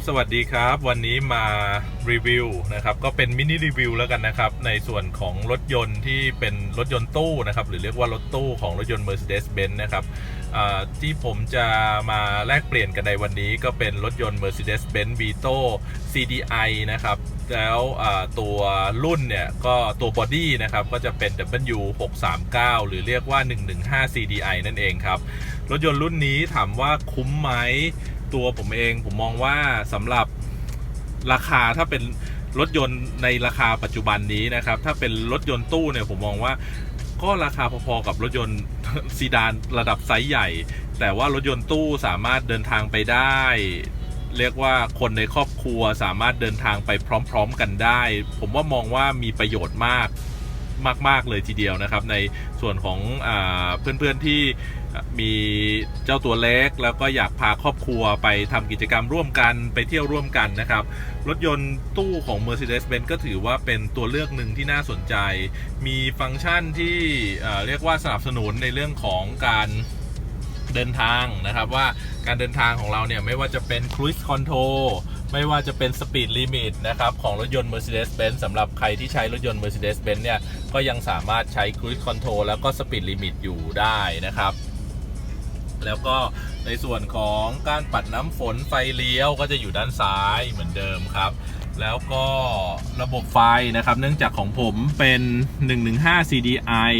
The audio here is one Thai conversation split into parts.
ับสวัสดีครับ วันนี้มารีวิวนะครับ ก็เป็นมินิรีวิวแล้วกันนะครับ ในส่วนของรถยนต์ที่เป็นรถยนต์ตู้นะครับ หรือเรียกว่ารถตู้ของรถยนต์ Mercedes-Benz นะครับที่ผมจะมาแลกเปลี่ยนกันในวันนี้ก็เป็นรถยนต์ Mercedes-Benz Vito CDI นะครับ แล้วตัวรุ่นเนี่ยก็ตัวบอดี้นะครับ ก็จะเป็น W639 หรือเรียกว่า 115 CDI นั่นเองครับ รถยนต์รุ่นนี้ถามว่าคุ้มไหม ตัวผมเอง ผมมองว่าสำหรับราคาถ้าเป็นรถยนต์ในราคาปัจจุบันนี้นะครับ ถ้าเป็นรถยนต์ตู้เนี่ยผมมองว่าก็ราคาพอๆกับรถยนต์ซีดานระดับไซส์ใหญ่ แต่ว่ารถยนต์ตู้สามารถเดินทางไปได้ เรียกว่าคนในครอบครัวสามารถเดินทางไปพร้อม ๆ กันได้ ผมว่ามองว่ามีประโยชน์มาก มาก ๆ เลยทีเดียวนะครับ ในส่วนของอเพื่อนๆที่มีเจ้าตัวเล็ก แล้วก็อยากพาครอบครัวไปทำกิจกรรมร่วมกันไปเที่ยวร่วมกันนะครับ รถยนต์ตู้ของ Mercedes-Benz ก็ถือว่าเป็นตัวเลือกหนึ่งที่น่าสนใจ มีฟังก์ชันที่เรียกว่าสนับสนุนในเรื่องของการ เดินทางนะครับว่าการเดินทางของเราเนี่ยไม่ว่าจะเป็น Cruise Control ไม่ว่าจะเป็น Speed Limit นะครับของรถยนต์ Mercedes-Benz สำหรับใครที่ใช้รถยนต์ Mercedes-Benz เนี่ยก็ยังสามารถใช้ Cruise Control แล้วก็ Speed Limit อยู่ได้นะครับแล้วก็ในส่วนของการปัดน้ำฝนไฟเลี้ยวก็จะอยู่ด้านซ้ายเหมือนเดิมครับ แล้วก็ระบบไฟนะครับ เนื่องจากของผมเป็น 115 CDI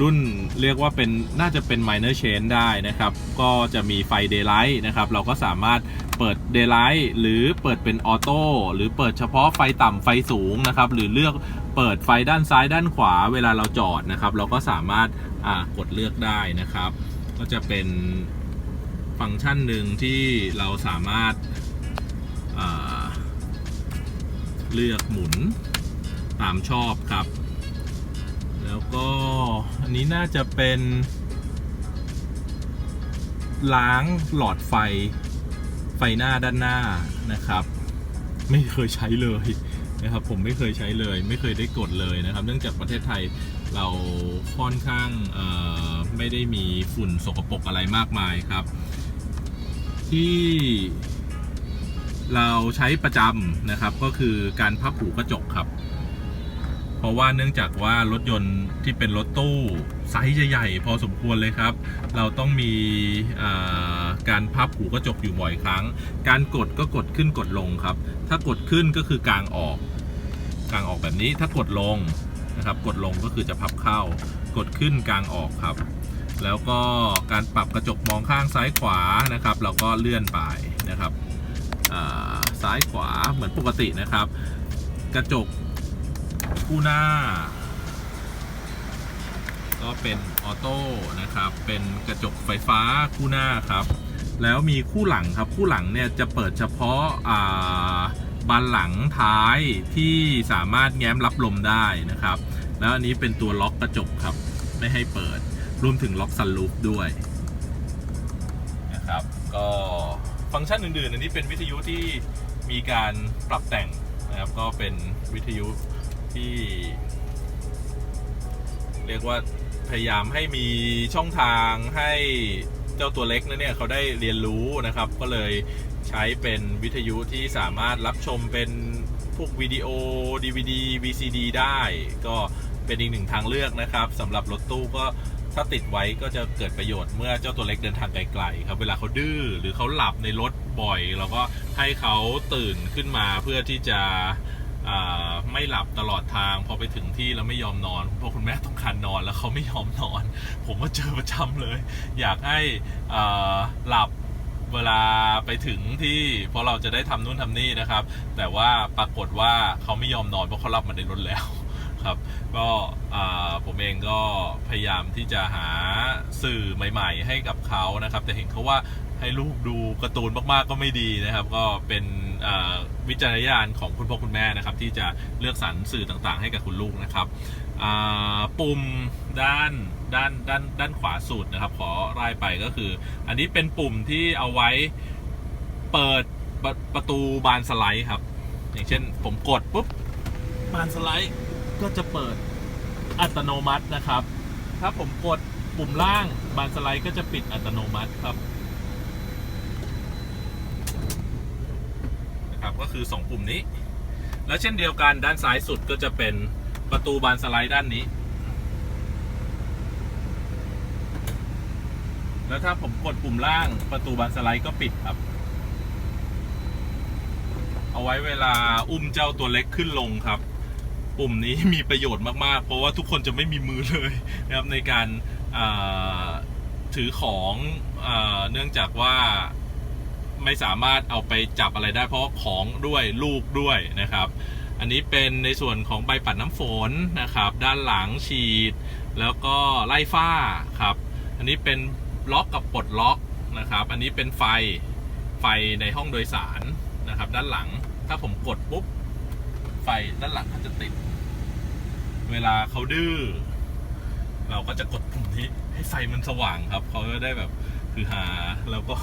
รุ่นเรียกว่าเป็นน่าจะเป็น minor change ได้นะครับ ก็จะมีไฟ daylight นะครับ เราก็สามารถเปิด daylight หรือเปิดเป็นออโต้หรือเปิดเฉพาะไฟต่ำไฟสูงนะครับ หรือเลือกเปิดไฟด้านซ้ายด้านขวาเวลาเราจอดนะครับ เราก็สามารถกดเลือกได้นะครับ ก็จะเป็นฟังก์ชันหนึ่งที่เราสามารถเลือกหมุนตามชอบครับ แล้วก็อันนี้น่าจะเป็นล้างหลอดไฟไฟหน้าด้านหน้านะครับ ไม่เคยใช้เลยนะครับผมไม่เคยใช้เลย ไม่เคยได้กดเลยนะครับ เนื่องจากประเทศไทยเราค่อนข้างไม่ได้มีฝุ่นสกปรกอะไรมากมายครับ ที่เราใช้ประจำนะครับก็คือการพับหูกระจกครับ ราะว่าเนื่องจากว่ารถยนต์ที่เป็นรถตู้ไซส์ใหญ่ๆพอสมควรเลยครับ เราต้องมีการพับหูกระจกอยู่บ่อยครั้ง การกดก็กดขึ้นกดลงครับ ถ้ากดขึ้นก็คือกลางออกกลางออกแบบนี้ถ้ากดลงนะครับ กดลงก็คือจะพับเข้ากดขึ้นกลางออกครับ แล้วก็การปรับกระจกมองข้างซ้ายขวานะครับ เราก็เลื่อนไปนะครับซ้ายขวาเหมือนปกตินะครับ กระจก คู่หน้า ก็เป็นออโต้นะครับ เป็นกระจกไฟฟ้าคู่หน้าครับ แล้วมีคู่หลังครับ คู่หลังเนี่ยจะเปิดเฉพาะอ่าบานหลังท้ายที่สามารถแง้มรับลมได้นะครับ แล้วอันนี้เป็นตัวล็อกกระจกครับ ไม่ให้เปิด รวมถึงล็อกซันลูปด้วยนะครับ ก็ฟังก์ชันอื่นๆ อันนี้เป็นวิทยุที่มีการปรับแต่งนะครับ ก็เป็นวิทยุ ที่ เรียกว่าพยายามให้มีช่องทางให้เจ้าตัวเล็กนั้นเนี่ยเขาได้เรียนรู้นะครับ ก็เลยใช้เป็นวิทยุที่สามารถรับชมเป็นพวกวิดีโอ DVD VCD ได้ ก็เป็นอีกหนึ่งทางเลือกนะครับสำหรับรถตู้ก็ถ้าติดไว้ก็จะเกิดประโยชน์เมื่อเจ้าตัวเล็กเดินทางไกลๆครับเวลาเขาดื้อหรือเขาหลับในรถบ่อย เราก็ให้เขาตื่นขึ้นมาเพื่อที่จะ ไม่หลับตลอดทาง พอไปถึงที่แล้วไม่ยอมนอนคุณพ่อคุณแม่ต้องการนอนแล้วเขาไม่ยอมนอน ผมก็เจอประจำเลย อยากให้หลับเวลาไปถึงที่เพราะเราจะได้ทำนู่นทำนี่นะครับ แต่ว่าปรากฏว่าเขาไม่ยอมนอนเพราะเขาหลับมาในรถแล้วครับก็ผมเองก็พยายามที่จะหาสื่อใหม่ ๆ ให้กับเขานะครับ แต่เห็นเขาว่าให้ลูกดูการ์ตูนมากๆก็ไม่ดีนะครับ ก็เป็น วิจารณญาณของคุณพ่อคุณแม่นะครับ ที่จะเลือกสรรสื่อต่างๆ ให้กับคุณลูกนะครับปุ่มด้านด้านด้านด้านขวาสุดนะครับ ขอไล่ไปก็คือ อันนี้เป็นปุ่มที่เอาไว้เปิดปประตูบานสไลด์ครับ อย่างเช่น ผมกดปุ๊บบานสไลด์ก็จะเปิดอัตโนมัตินะครับ ถ้าผมกดปุ่มล่างบานสไลด์ก็จะปิดอัตโนมัติครับ คือ 2 ปุ่มนี้ แล้วเช่นเดียวกันด้านซ้ายสุดก็จะเป็นประตูบานสไลด์ด้านนี้ แล้วถ้าผมกดปุ่มล่างประตูบานสไลด์ก็ปิดครับ เอาไว้เวลาอุ้มเจ้าตัวเล็กขึ้นลงครับ ปุ่มนี้มีประโยชน์มากๆ เพราะว่าทุกคนจะไม่มีมือเลยนะครับในการถือของอเนื่องจากว่า ไม่สามารถเอาไปจับอะไรได้เพราะของด้วยลูกด้วยนะครับ อันนี้เป็นในส่วนของใบปัดน้ำฝนนะครับ ด้านหลังฉีด แล้วก็ไล่ฝ้าครับ อันนี้เป็นล็อกกับปลดล็อกนะครับ อันนี้เป็นไฟไฟในห้องโดยสารนะครับ ด้านหลังถ้าผมกดปุ๊บไฟด้านหลังเขาจะติด เวลาเขาดื้อเราก็จะกดปุ่มนี้ให้ไฟมันสว่างครับเขาจะได้แบบ คือหาแล้วก็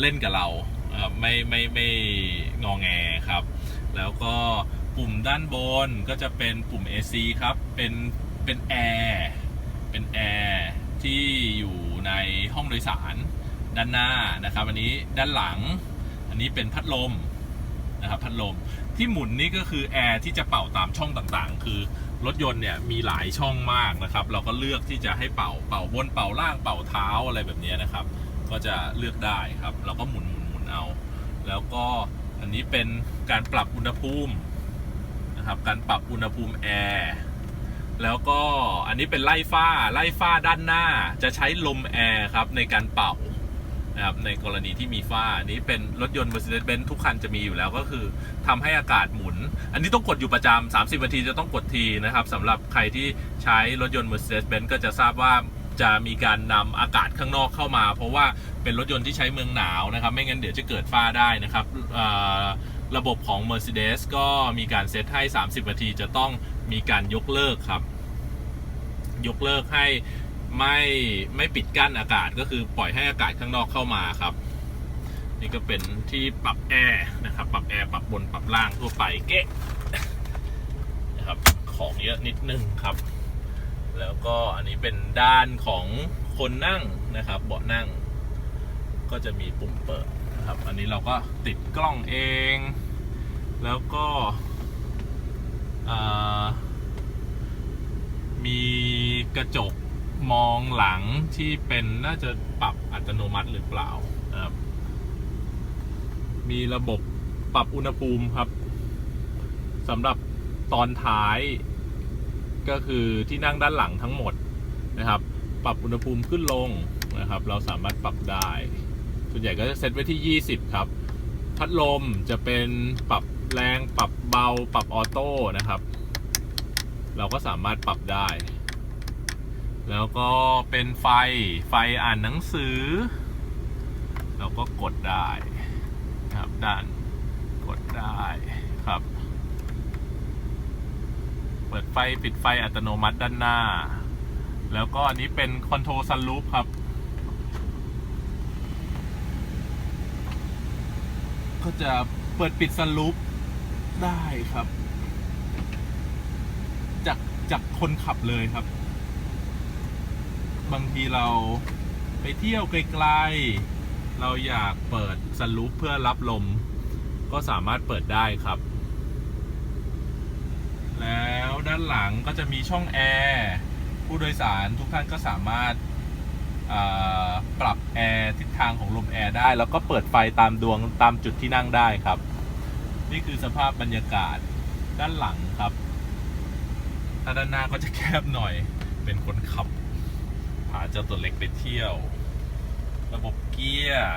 เล่นกับเราไม่ไม่ไม่งองแงครับ แล้วก็ปุ่มด้านบนก็จะเป็นปุ่ม AC ครับ เป็นเป็นแอร์เป็นแอร์ที่อยู่ในห้องโดยสารด้านหน้านะครับ อันนี้ด้านหลัง อันนี้เป็นพัดลมนะครับพัดลมที่หมุนนี่ก็คือแอร์ที่จะเป่าตามช่องต่างๆ คือ รถยนต์เนี่ยมีหลายช่องมากนะครับ เราก็เลือกที่จะให้เป่าเป่าบนเป่าล่างเป่าเท้าอะไรแบบนี้นะครับ ก็จะเลือกได้ครับ เราก็หมุนหมุนหมุนเอา แล้วก็อันนี้เป็นการปรับอุณหภูมินะครับ การปรับอุณหภูมิแอร์แล้วก็อันนี้เป็นไล่ฝ้าไล่ฝ้าด้านหน้าจะใช้ลมแอร์ครับในการเป่า นะครับในกรณีที่มีฝ้าอันนี้เป็นรถยนต์ Mercedes-Benz ทุกคันจะมีอยู่แล้วก็คือทำให้อากาศหมุน อันนี้ต้องกดอยู่ประจำ30นาทีจะต้องกดทีนะครับสำหรับใครที่ใช้รถยนต์ Mercedes-Benz ก็จะทราบว่าจะมีการนำอากาศข้างนอกเข้ามา เพราะว่าเป็นรถยนต์ที่ใช้เมืองหนาวนะครับ ไม่งั้นเดี๋ยวจะเกิดฝ้าได้นะครับระบบของ Mercedes ก็มีการเซตให้ 30 นาทีจะต้องมีการยกเลิกครับ ยกเลิกให้ ไม่ไม่ปิดกั้นอากาศก็คือปล่อยให้อากาศข้างนอกเข้ามาครับ นี่ก็เป็นที่ปรับแอร์นะครับ ปรับแอร์ปรับบนปรับล่างทั่วไปเก๊ะนะครับของเยอะนิดนึงครับ แล้วก็อันนี้เป็นด้านของคนนั่งนะครับ เบาะนั่ง ก็จะมีปุ่มเปิดนะครับ อันนี้เราก็ติดกล้องเอง แล้วก็มีกระจก มองหลังที่เป็นน่าจะปรับอัตโนมัติหรือเปล่าครับ มีระบบปรับอุณหภูมิครับสำหรับตอนท้าย ก็คือที่นั่งด้านหลังทั้งหมดนะครับ ปรับอุณหภูมิขึ้นลงนะครับ เราสามารถปรับได้ ส่วนใหญ่ก็จะเซตไว้ที่ 20 ครับ พัดลมจะเป็นปรับแรงปรับเบา ปรับออโต้นะครับ เราก็สามารถปรับได้ แล้วก็เป็นไฟไฟอ่านหนังสือ เราก็กดได้ครับด้านกดได้ครับ เปิดไฟปิดไฟอัตโนมัติด้านหน้า แล้วก็อันนี้เป็นคอนโทรลซันลูปครับก็จะเปิดปิดซันลูปได้ครับ จากจากคนขับเลยครับ บางทีเราไปเที่ยวไกลๆ เราอยากเปิดสลูปเพื่อรับลม ก็สามารถเปิดได้ครับ แล้วด้านหลังก็จะมีช่องแอร์ผู้โดยสารทุกท่านก็สามารถาปรับแอร์ทิศทางของลมแอร์ได้ แล้วก็เปิดไฟตามดวงตามจุดที่นั่งได้ครับ นี่คือสภาพบรรยากาศด้านหลังครับถ้าด้านหน้าก็จะแคบหน่อยเป็นคนขับ เจ้าตัวเล็กไปเที่ยว ระบบเกียร์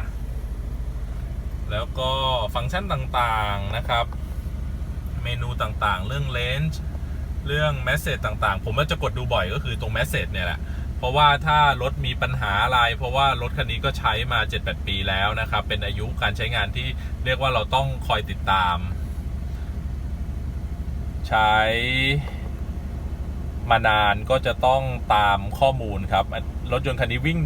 แล้วก็ฟังก์ชันต่างๆนะครับ เมนูต่างๆ เรื่องเลนส์เรื่องแมสเซจต่างๆ ผมก็จะกดดูบ่อยก็คือตรงแมสเซจเนี่ยแหละ เพราะว่าถ้ารถมีปัญหาอะไร เพราะว่ารถคันนี้ก็ใช้มา 7-8 ปีแล้วนะครับ เป็นอายุการใช้งานที่เรียกว่าเราต้องคอยติดตาม ใช้มานานก็จะต้องตามข้อมูลครับ รถยนต์คันนี้วิ่ง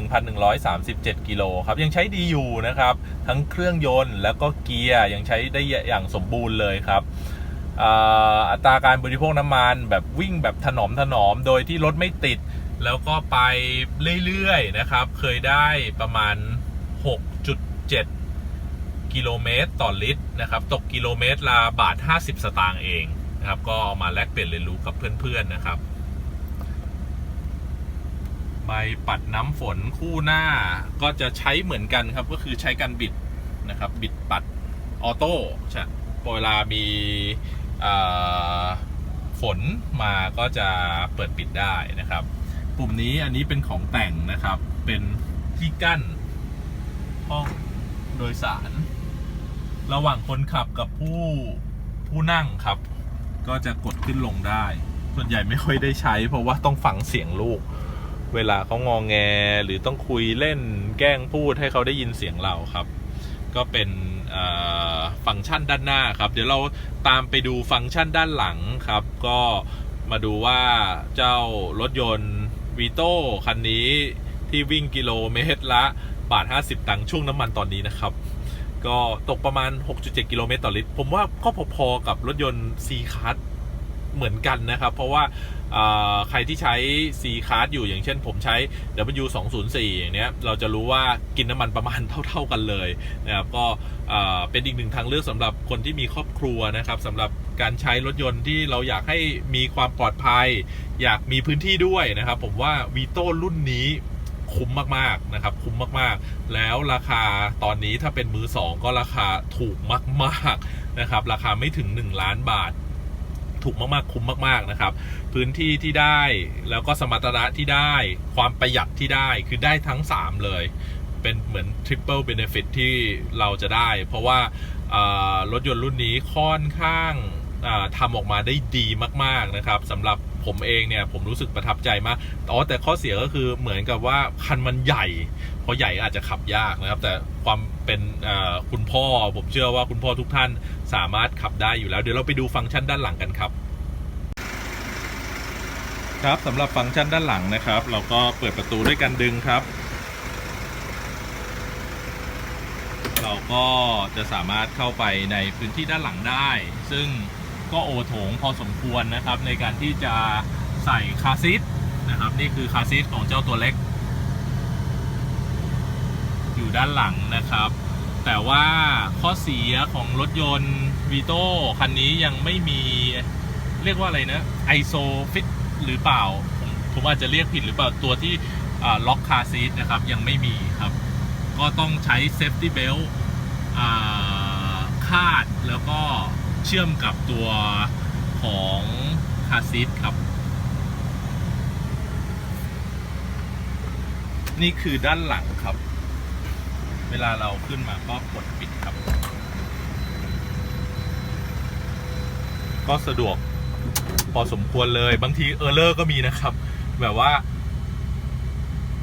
171,137 กิโลครับ ยังใช้ดีอยู่นะครับ ทั้งเครื่องยนต์แล้วก็เกียร์ยังใช้ได้อย่างสมบูรณ์เลยครับอัตราการบริโภคน้ำมันแบบวิ่งแบบถนอมถนอมโดยที่รถไม่ติด แล้วก็ไปเรื่อยๆนะครับ เคยได้ประมาณ 6.7 กิโลเมตรต่อลิตรนะครับ ตกกิโลเมตรละบาท 50 สตางค์เองนะครับ ก็เอามาแลกเปลี่ยนเรียนรู้กับเพื่อนๆนะครับ ใบปัดน้ำฝนคู่หน้าก็จะใช้เหมือนกันครับ ก็คือใช้การบิดนะครับ บิดปัดออโต้ใช่พอเวลามีอ่าฝนมาก็จะเปิดปิดได้นะครับ ปุ่มนี้อันนี้เป็นของแต่งนะครับ เป็นที่กั้นห้องโดยสาร ระหว่างคนขับกับผู้ผู้นั่งครับ ก็จะกดขึ้นลงได้ ส่วนใหญ่ไม่ค่อยได้ใช้ เพราะว่าต้องฟังเสียงลูก เวลาเขางองแงหรือต้องคุยเล่นแกล้งพูดให้เขาได้ยินเสียงเราครับ ก็เป็นฟังก์ชันด้านหน้าครับ เดี๋ยวเราตามไปดูฟังก์ชันด้านหลังครับ ก็มาดูว่าเจ้ารถยนต์วีโต้คันนี้ที่วิ่งกิโลเมตรละบาท 50 ตังค์ช่วงน้ำมันตอนนี้นะครับ ก็ตกประมาณ 6.7 กิโลเมตรต่อลิตร ผมว่าก็พอๆกับรถยนต์ C Class เหมือนกันนะครับ เพราะว่า ใครที่ใช้ C Class อยู่อย่างเช่นผมใช้ W 2 0 4อย่างเนี้ยเราจะรู้ว่ากินน้ำมันประมาณเท่า ๆกันเลยนะครับก็เป็นอีกหนึ่งทางเลือกสำหรับคนที่มีครอบครัวนะครับสำหรับการใช้รถยนต์ที่เราอยากให้มีความปลอดภัย อยากมีพื้นที่ด้วยนะครับ ผมว่าวีโต้รุ่นนี้คุ้มมากๆนะครับ คุ้มมากๆ แล้วราคาตอนนี้ถ้าเป็นมือสองก็ราคาถูกมาก ๆนะครับ ราคาไม่ถึง 1 ล้านบาท ถูกมากๆคุ้มมากๆนะครับ พื้นที่ที่ได้แล้วก็สมรรถนะที่ได้ความประหยัดที่ได้คือได้ทั้ง 3 เลย เป็นเหมือน triple benefit ที่เราจะได้ เพราะว่ารถยนต์รุ่นนี้ค่อนข้างทำออกมาได้ดีมาก ๆ นะครับสำหรับ ผมเองเนี่ยผมรู้สึกประทับใจมากอ๋อแต่ข้อเสียก็คือเหมือนกับว่าคันมันใหญ่เพราะใหญ่อาจจะขับยากนะครับ แต่ความเป็นคุณพ่อผมเชื่อว่าคุณพ่อทุกท่านสามารถขับได้อยู่แล้ว เดี๋ยวเราไปดูฟังก์ชันด้านหลังกันครับ ครับสำหรับฟังก์ชันด้านหลังนะครับ เราก็เปิดประตูด้วยการดึงครับ เราก็จะสามารถเข้าไปในพื้นที่ด้านหลังได้ ซึ่ง ก็โอโถงพอสมควรนะครับ ในการที่จะใส่คาซีทนะครับ นี่คือคาซีทของเจ้าตัวเล็ก อยู่ด้านหลังนะครับ แต่ว่าข้อเสียของรถยนต์วีโต้คันนี้ยังไม่มีเรียกว่าอะไรนะไอโซฟิตหรือเปล่า ผมผมอาจจะเรียกผิดหรือเปล่าตัวที่ล็อกคาซีทนะครับ ยังไม่มีครับ ก็ต้องใช้เซฟตี้เบลคาดแล้วก็ เชื่อมกับตัวของคาซีทครับ นี่คือด้านหลังครับ เวลาเราขึ้นมาก็กดปิดครับ ก็สะดวกพอสมควรเลยบางทีเออร์เลอร์ก็มีนะครับ แบบว่า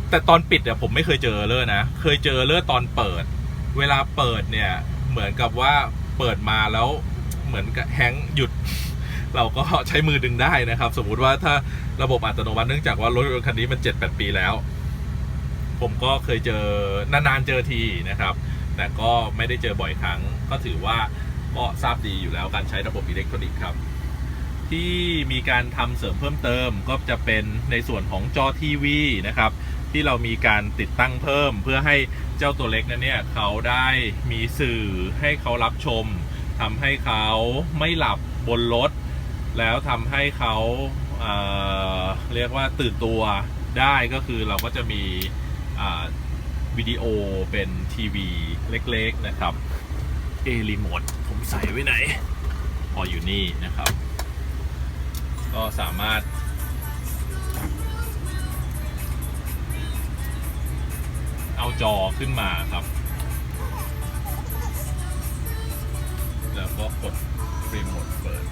แต่ตอนปิดเนี่ยผมไม่เคยเจอเออร์เลอร์นะ เคยเจอเออร์เลอร์ตอนเปิด เวลาเปิดเนี่ย เหมือนกับว่าเปิดมาแล้ว เหมือนกับแฮงก์หยุด เราก็ใช้มือดึงได้นะครับ สมมุติว่าถ้าระบบอัตโนมัติเนื่องจากว่ารถยนต์คันนี้มัน 7-8 ปีแล้ว ผมก็เคยเจอนานๆเจอทีนะครับ แต่ก็ไม่ได้เจอบ่อยครั้ง ก็ถือว่าก็ทราบดีอยู่แล้วการใช้ระบบอิเล็กทรอนิกส์ครับ ที่มีการทำเสริมเพิ่มเติมก็จะเป็นในส่วนของจอทีวีนะครับที่เรามีการติดตั้งเพิ่มเพื่อให้เจ้าตัวเล็กนั้นเนี่ยเขาได้มีสื่อให้เขารับชม ทำให้เขาไม่หลับบนรถ แล้วทำให้เขาเเรียกว่าตื่นตัวได้ก็คือเราก็จะมีวิดีโอเป็นทีวีเล็กๆนะครับเอรีโมทผมใส่ไว้ไหนพออยู่นี่นะครับ ก็สามารถ เอาจอขึ้นมาครับ แล้วก็กดรีโมทเปิด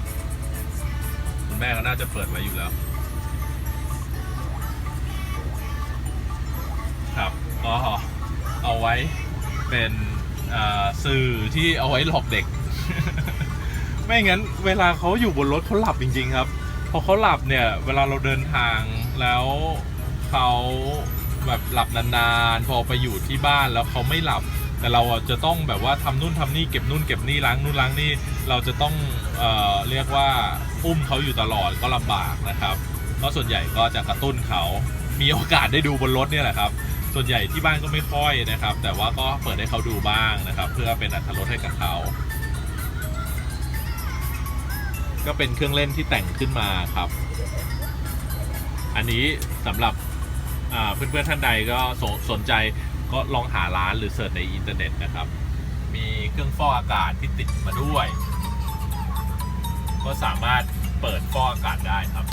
คุณแม่ก็น่าจะเปิดไว้อยู่แล้ว ครับก็เอาไว้เป็นสื่อที่เอาไว้หลอกเด็ก ไม่งั้นเวลาเขาอยู่บนรถเขาหลับจริง ๆ ครับ พอเขาหลับเนี่ย เวลาเราเดินทางแล้วเขาแบบหลับนานๆ พอไปอยู่ที่บ้านแล้วเขาไม่หลับ แต่เราอะจะต้องแบบว่าทำนู่นทำนี่เก็บนู่นเก็บนี่ล้างนู่นล้างนี่เราจะต้องเอ่อเรียกว่าอุ้มเขาอยู่ตลอดก็ลำบากนะครับก็ส่วนใหญ่ก็จะกระตุ้นเขา มีโอกาสได้ดูบนรถเนี่ยแหละครับส่วนใหญ่ที่บ้านก็ไม่ค่อยนะครับ แต่ว่าก็เปิดให้เขาดูบ้างนะครับ เพื่อเป็นอรรถรสให้กับเขาก็เป็นเครื่องเล่นที่แต่งขึ้นมาครับ อันนี้สำหรับอ่าเพื่อนๆท่านใดก็สนใจ ก็ลองหาร้านหรือเสิร์ชในอินเทอร์เน็ตนะครับ มีเครื่องฟอกอากาศที่ติดมาด้วย ก็สามารถเปิดฟอกอากาศได้ครับ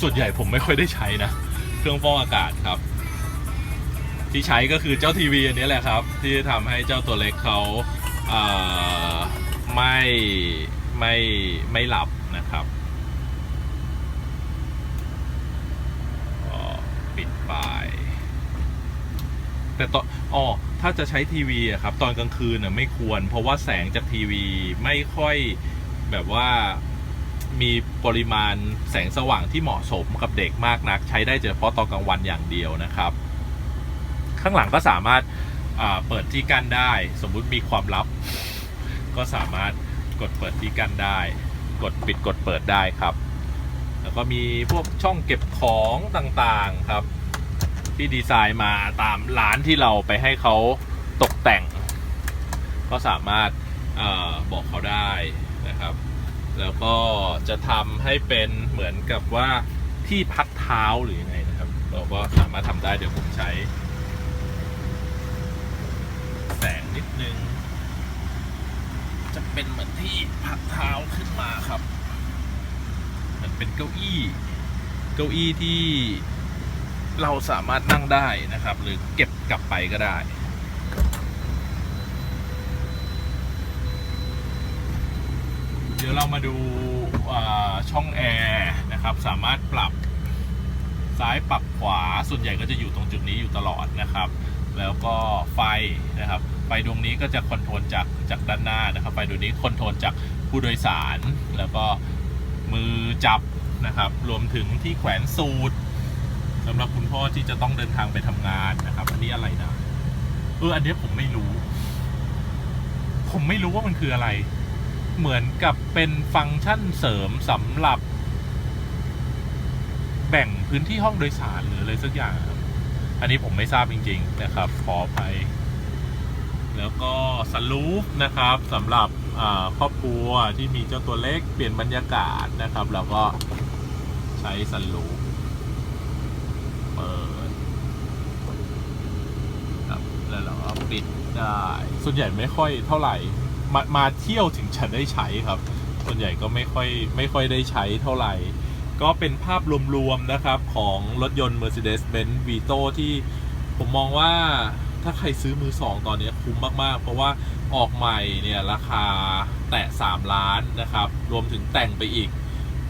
ส่วนใหญ่ผมไม่ค่อยได้ใช้นะ เครื่องฟอกอากาศครับ ที่ใช้ก็คือเจ้าทีวีอันนี้แหละครับ ที่ทำให้เจ้าตัวเล็กเขา ไม่ไม่ไม่หลับนะครับปิดไปแต่ตอนอ๋อถ้าจะใช้ทีวีอะครับ ตอนกลางคืนน่ะไม่ควร เพราะว่าแสงจากทีวีไม่ค่อยแบบว่ามีปริมาณแสงสว่างที่เหมาะสมกับเด็กมากนัก ใช้ได้เฉพาะตอนกลางวันอย่างเดียวนะครับ ข้างหลังก็สามารถ เปิดที่กั้นได้ สมมุติมีความลับ ก็สามารถกดเปิดที่กั้นได้ กดปิดกดเปิดได้ครับ แล้วก็มีพวกช่องเก็บของต่างๆครับ ที่ดีไซน์มาตามร้านที่เราไปให้เขาตกแต่ง ก็สามารถอบอกเขาได้นะครับ แล้วก็จะทำให้เป็นเหมือนกับว่าที่พักเท้าหรือยังไงนะครับ เราก็สามารถทำได้เดี๋ยวผมใช้ แสงนิดนึง จะ เป็นเหมือนที่พักเท้าขึ้นมาครับมันเป็นเก้าอี้ เก้าอี้ที่เราสามารถนั่งได้นะครับ หรือเก็บกลับไปก็ได้เดี๋ยวเรามาดูาช่องแอร์นะครับ สามารถปรับซ้ายปรับขวาส่วนใหญ่ก็จะอยู่ตรงจุดนี้อยู่ตลอดนะครับ แล้วก็ไฟนะครับ ฟดวงนี้ก็จะคอนโทรลจากจากด้านหน้านะครับไฟดวงนี้คอนโทรลจากผู้โดยสาร แล้วก็มือจับนะครับรวมถึงที่แขวนสูตรสำหรับคุณพ่อที่จะต้องเดินทางไปทำงานนะครับ อันนี้อะไรนะเอออันนี้ผมไม่รู้ ผมไม่รู้ว่ามันคืออะไร เหมือนกับเป็นฟังก์ชันเสริมสำหรับ แบ่งพื้นที่ห้องโดยสารหรืออะไรสักอย่าง อันนี้ผมไม่ทราบจริง ๆ นะครับ ขออภัย แล้วก็สลูปนะครับสำหรับครอบครัวที่มีเจ้าตัวเล็กเปลี่ยนบรรยากาศนะครับแล้วก็ใช้สลูปเปิดครับแล้วเราก็ปิดได้ ส่วนใหญ่ไม่ค่อยเท่าไหร่มามาเที่ยวถึงจะได้ใช้ครับ ส่วนใหญ่ก็ไม่ค่อยไม่ค่อยได้ใช้เท่าไหร่ ก็เป็นภาพรวมๆนะครับของรถยนต์ Mercedes-Benz Vito ที่ผมมองว่า ถ้าใครซื้อมือสองตอนนี้คุ้มมากๆ เพราะว่าออกใหม่เนี่ยราคาแตะ 3 ล้านนะครับ รวมถึงแต่งไปอีก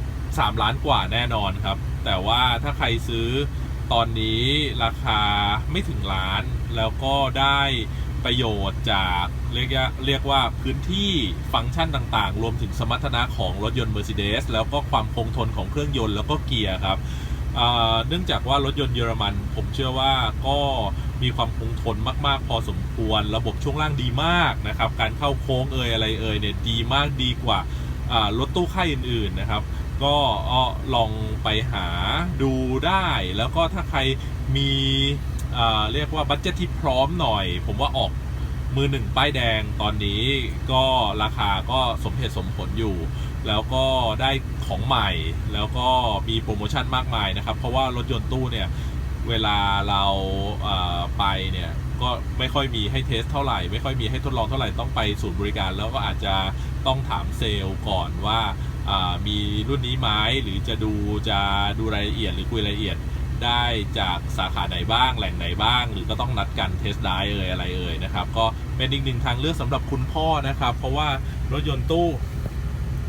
3 ล้านกว่าแน่นอนครับ แต่ว่าถ้าใครซื้อตอนนี้ราคาไม่ถึงล้าน แล้วก็ได้ประโยชน์จากเรียกเรียกว่าพื้นที่ฟังก์ชันต่างๆ รวมถึงสมรรถนะของรถยนต์ Mercedes แล้วก็ความคงทนของเครื่องยนต์แล้วก็เกียร์ครับ เนื่องจากว่ารถยนต์เยอรมัน ผมเชื่อว่าก็มีความคงทนมาก ๆ พอสมควร ระบบช่วงล่างดีมากนะครับ การเข้าโค้งเอ่ยอะไรเอ่ยเนี่ยดีมากดีกว่ารถตู้ค่ายอื่น ๆ นะครับ ก็ลองไปหาดูได้ แล้วก็ถ้าใครมีเรียกว่าบัตเจ็ตที่พร้อมหน่อย ผมว่าออกมือหนึ่งป้ายแดงตอนนี้ก็ราคาก็สมเหตุสมผลอยู่ แล้วก็ได้ของใหม่ แล้วก็มีโปรโมชั่นมากมายนะครับ เพราะว่ารถยนต์ตู้เนี่ย เวลาเราเอ่อไปเนี่ยก็ไม่ค่อยมีให้เทสเท่าไหร่ ไม่ค่อยมีให้ทดลองเท่าไหร่ต้องไปศูนย์บริการ แล้วก็อาจจะต้องถามเซลล์ก่อนว่าามีรุ่นนี้ไหมหรือจะดูจะดูรายละเอียดหรือคุยรายละเอียดได้จากสาขาไหนบ้างแหล่งไหนบ้าง หรือก็ต้องนัดกันเทสได้เอ่ยอะไรเอ่ยนะครับ ก็เป็นอีกหนึ่งทางเลือกสำหรับคุณพ่อนะครับ เพราะว่ารถยนต์ตู้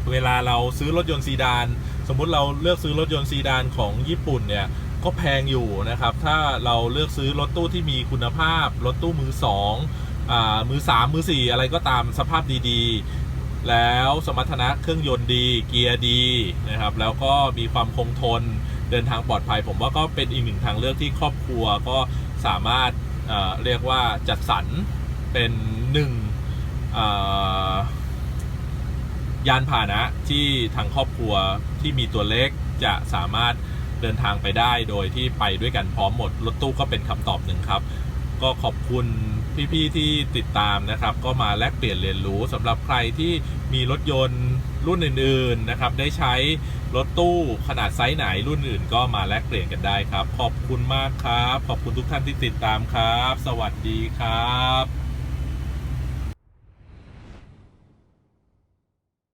เวลาเราซื้อรถยนต์ซีดาน สมมุติเราเลือกซื้อรถยนต์ซีดานของญี่ปุ่นเนี่ยก็แพงอยู่นะครับ ถ้าเราเลือกซื้อรถตู้ที่มีคุณภาพ รถตู้มือสองอามือสามมือสี่อะไรก็ตามสภาพดีๆ แล้วสมรรถนะเครื่องยนต์ดี เกียร์ดีนะครับ แล้วก็มีความคงทนเดินทางปลอดภัย ผมว่าก็เป็นอีกหนึ่งทางเลือกที่ครอบครัวก็สามารถเรียกว่าจัดสรรเป็นหนึ่งอ ยานพาหนะที่ทางครอบครัวที่มีตัวเล็กจะสามารถเดินทางไปได้โดยที่ไปด้วยกันพร้อมหมด รถตู้ก็เป็นคำตอบหนึ่งครับ ก็ขอบคุณพี่ๆที่ติดตามนะครับ ก็มาแลกเปลี่ยนเรียนรู้สำหรับใครที่มีรถยนต์รุ่นอื่นๆนะครับ ได้ใช้รถตู้ขนาดไซส์ไหนรุ่นอื่น ก็มาแลกเปลี่ยนกันได้ครับ ขอบคุณมากครับ ขอบคุณทุกท่านที่ติดตามครับ สวัสดีครับ